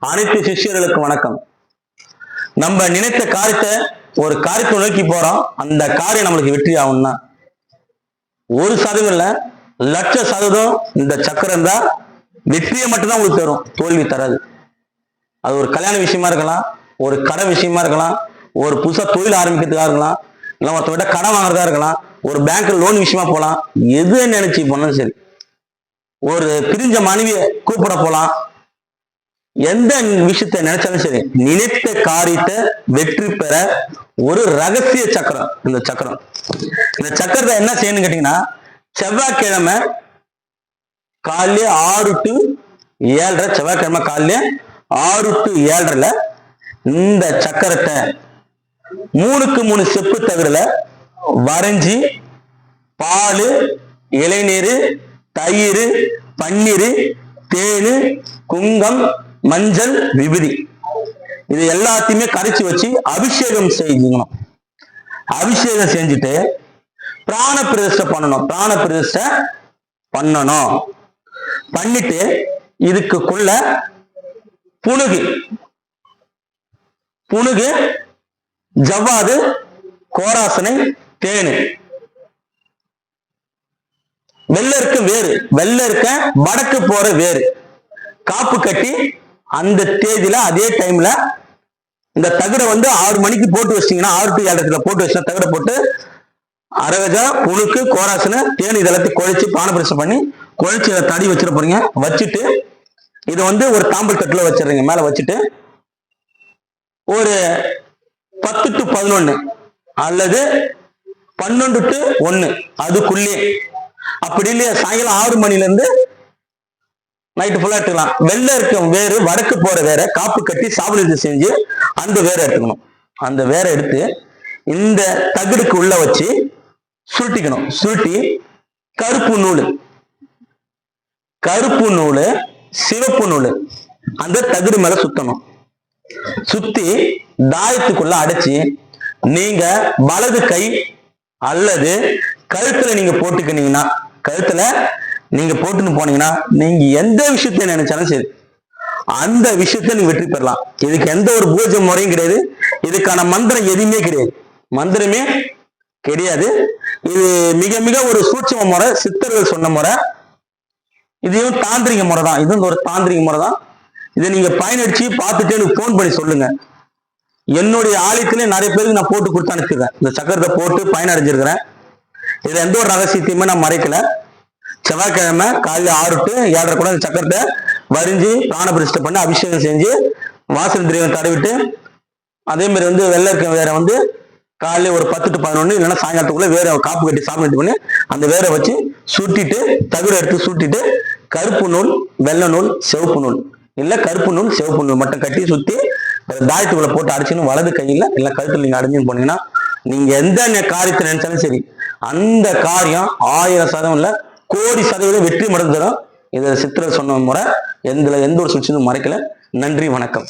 அனைத்து சிஷ்யர்களுக்கு வணக்கம். நம்ம நினைத்த காரியத்தை ஒரு காரியத்தை நோக்கி போறோம். அந்த காரியம் நம்மளுக்கு வெற்றி ஆகும்னா ஒரு சதவீதம் இல்ல லட்ச சதவீதம் இந்த சக்கரம் தான் வெற்றியை மட்டும்தான் உங்களுக்கு தரும். தோல்வி தராது. அது ஒரு கல்யாண விஷயமா இருக்கலாம் ஒரு கடை விஷயமா இருக்கலாம் ஒரு புதுசா தொழில் ஆரம்பிக்கிறதுக்காக இருக்கலாம் இல்லை ஒருத்தவங்கிட்ட கடன் வாங்குறதா இருக்கலாம் ஒரு பேங்க்ல லோன் விஷயமா போகலாம். எது நினைச்சு போனாலும் சரி. ஒரு பிரிஞ்ச மனைவியை கூப்பிட போகலாம். எந்த விஷயத்தை நினைச்சாலும் சரி நினைத்த காரியத்தை வெற்றி பெற ஒரு ரகசிய சக்கரம் இந்த சக்கரம். இந்த சக்கரத்தை என்ன செய்யணும்னு கேட்டீங்கன்னா செவ்வாய்க்கிழமை காலையில ஆறு டு ஏழரை செவ்வாய்க்கிழமை காலையில ஆறு டு ஏழரைல இந்த சக்கரத்தை மூணுக்கு மூணு செப்பு தவிரல வரைஞ்சி பால் இளைநீர் தயிர் பன்னீர் தேனு குங்கம் மஞ்சள் விபதி. இது எல்லாத்தையுமே கரைச்சி வச்சு அபிஷேகம் செஞ்சுக்கணும். அபிஷேகம் செஞ்சுட்டு பிராண பிரதிஷ்டை பண்ணணும். பிராண பிரதிஷ்ட பண்ணணும். பண்ணிட்டு இதுக்குள்ள புணுகு புணுகு ஜவ்வாது கோராசனை தேனு. வெள்ள இருக்க வேறு. வெள்ள இருக்க வடக்கு போற வேறு. காப்பு கட்டி அந்த தேதியில அதே டைம்ல இந்த தகடை வந்து ஆறு மணிக்கு போட்டு வச்சிங்கன்னா ஆறு டு ஏழு போட்டு வச்சா தகடை போட்டு அரகஜா புழுக்கு கோராசனை தேன் இதெல்லாத்தையும் குழைச்சி பானபரிசம் பண்ணி குழைச்சி அதை தடி வச்சிட போறீங்க. வச்சுட்டு இதை வந்து ஒரு தாம்பல் தட்டுல வச்சிடுறீங்க. மேல வச்சுட்டு ஒரு பத்து டு பதினொன்னு அல்லது பன்னெண்டு டு ஒன்னு அதுக்குள்ளே அப்படி இல்லையா சாயங்காலம் ஆறு மணில இருந்து நைட்டு ஃபுல்லா எடுத்துக்கலாம். வெள்ளை இருக்கும் வேறு வடக்கு போற வேற காப்பு கட்டி சாப்பிடுறது செஞ்சு அந்த வேற எடுத்துக்கணும். அந்த வேற எடுத்து இந்த தகடுக்கு உள்ள வச்சு சுருட்டிக்கணும். சுருட்டி கருப்பு நூல். கருப்பு நூல் சிவப்பு நூல். அந்த தகடு மேல சுத்தணும். சுத்தி தாயத்துக்குள்ள அடைச்சு நீங்க வலது கை அல்லது கழுத்துல நீங்க போட்டுக்கினீங்கன்னா கழுத்துல நீங்க போட்டுன்னு போனீங்கன்னா நீங்க எந்த விஷயத்த நினைச்சாலும் சரி அந்த விஷயத்த நீங்க வெற்றி பெறலாம். இதுக்கு எந்த ஒரு பூஜை முறையும் கிடையாது. இதுக்கான மந்திரம் எதுவுமே கிடையாது. மந்திரமே கிடையாது. இது மிக மிக ஒரு சூட்சம முறை சித்தர்கள் சொன்ன முறை. இதையும் தாந்திரிக முறை தான். இதுவும் ஒரு தாந்திரிக முறை தான். இதை நீங்க பயனடிச்சு பார்த்துட்டு எனக்கு ஃபோன் பண்ணி சொல்லுங்க. என்னுடைய ஆலயத்திலே நிறைய பேருக்கு நான் போட்டு கொடுத்து அனுப்பிச்சிருக்கேன் இந்த சக்கரத்தை போட்டு பயனடைஞ்சிருக்கிறேன். இதுல எந்த ஒரு ரகசியத்தையுமே நான் மறைக்கல. செவ்வாய்க்கிழமை காலையில ஆறு டு ஏழரை கூட அந்த சக்கரத்தை வரிஞ்சு பிராண பிரதிஷ்டை பண்ணி அபிஷேகம் செஞ்சு வாசல் திரையம் தடவிட்டு அதே மாதிரி வந்து வெள்ளை வேற வந்து காலையில் ஒரு பத்து டு பதினொன்று இல்லைன்னா சாயங்காலத்துக்குள்ள வேற காப்பு கட்டி சாப்பிட்டு பண்ணி அந்த வேரை வச்சு சுட்டிட்டு தகுடு எடுத்து சுட்டிட்டு கருப்பு நூல் வெள்ளை நூல் சிவப்பு நூல். இல்லை கருப்பு நூல் சிவப்பு நூல் மட்டும் கட்டி சுற்றி தாயத்துக்குள்ள போட்டு அடிச்சுன்னு வலது கையில இல்லை கழுத்துல நீங்கள் அடைஞ்சுன்னு போனீங்கன்னா நீங்கள் எந்த காரியத்தை நினைச்சாலும் சரி அந்த காரியம் ஆயிரம் சதவீதம் இல்லை கோடி சதவீதம் வெற்றி மடங்கு தரும் இதை சித்திர சொன்ன முறை. எந்த எந்த ஒரு சுவிட்சும் மறைக்கல. நன்றி வணக்கம்.